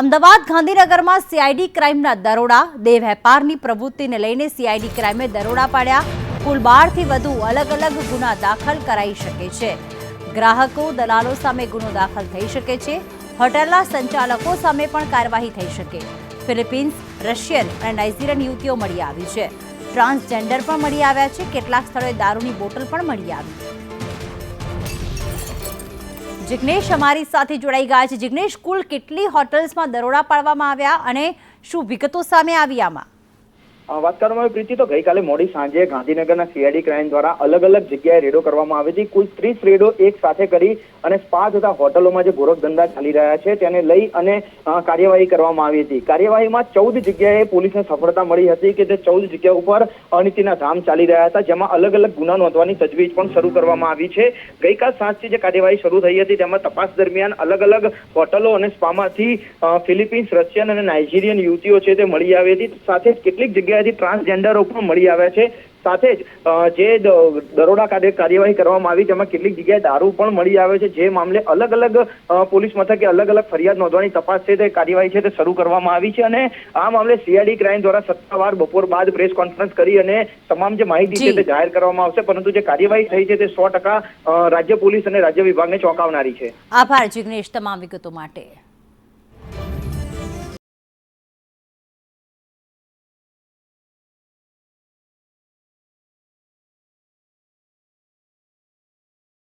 અમદાવાદ ગાંધીનગરમાં સીઆઈડી ક્રાઇમના દરોડા દેહ વેપારની પ્રવૃત્તિને લઈને સીઆઈડી ક્રાઇમે દરોડા પાડ્યા. કુલ બારથી વધુ અલગ અલગ ગુના દાખલ કરાઈ શકે છે. ગ્રાહકો, દલાલો સામે ગુનો દાખલ થઈ શકે છે. હોટેલના સંચાલકો સામે પણ કાર્યવાહી થઈ શકે. ફિલિપિન્સ, રશિયન અને નાઇજીરિયન યુવતીઓ મળી આવી છે. ટ્રાન્સજેન્ડર પણ મળી આવ્યા છે. કેટલાક સ્થળોએ દારૂની બોટલ પણ મળી આવી. જિગ્નેશ અમારી સાથે જોડાઈ ગયા છે. જિગ્નેશ, કુલ કેટલી હોટલ્સમાં દરોડા પાડવામાં આવ્યા અને શું વિગતો સામે આવી આમાં? વાત કરવામાં આવે પ્રીતિ, તો ગઈકાલે મોડી સાંજે ગાંધીનગરના સીઆઈડી ક્રાઇમ દ્વારા અલગ અલગ જગ્યાએ રેડો કરવામાં આવી હતી. કુલ ત્રીસ રેડો એક સાથે કરી અને સ્પા તથા હોટલોમાં જે ગોરખધંધા ચાલી રહ્યા છે તેને લઈ અને કાર્યવાહી કરવામાં આવી હતી. કાર્યવાહીમાં ચૌદ જગ્યાએ પોલીસને સફળતા મળી હતી કે તે ચૌદ જગ્યા ઉપર અનિતિના ધામ ચાલી રહ્યા હતા, જેમાં અલગ અલગ ગુના નોંધવાની તજવીજ પણ શરૂ કરવામાં આવી છે. ગઈકાલ સાંજથી જે કાર્યવાહી શરૂ થઈ હતી, તેમાં તપાસ દરમિયાન અલગ અલગ હોટલો અને સ્પામાંથી ફિલિપિન્સ, રશિયન અને નાઇજીરિયન યુવતીઓ છે તે મળી આવી હતી. સાથે કેટલીક જગ્યાએથી ટ્રાન્સજેન્ડરો પણ મળી આવ્યા છે. સાથે જ જે દરોડા કાઢે કાર્યવાહી કરવામાં આવી તેમાં કેટલીક જગ્યાએ દારૂ પણ મળી આવે છે. જે મામલે અલગ અલગ પોલીસ મથકે અલગ અલગ ફરિયાદ નોંધવાની તપાસ છે. તે કાર્યવાહી છે તે શરૂ કરવામાં આવી છે અને આ મામલે સીઆઈડી ક્રાઇમ દ્વારા સત્તાવાર બપોર બાદ પ્રેસ કોન્ફરન્સ કરી અને તમામ જે માહિતી છે તે જાહેર કરવામાં આવશે. પરંતુ જે કાર્યવાહી થઈ છે તે સો ટકા રાજ્ય પોલીસ અને રાજ્ય વિભાગને ચોંકાવનારી છે. આભાર જિગ્નેશ તમામ વિગતો માટે.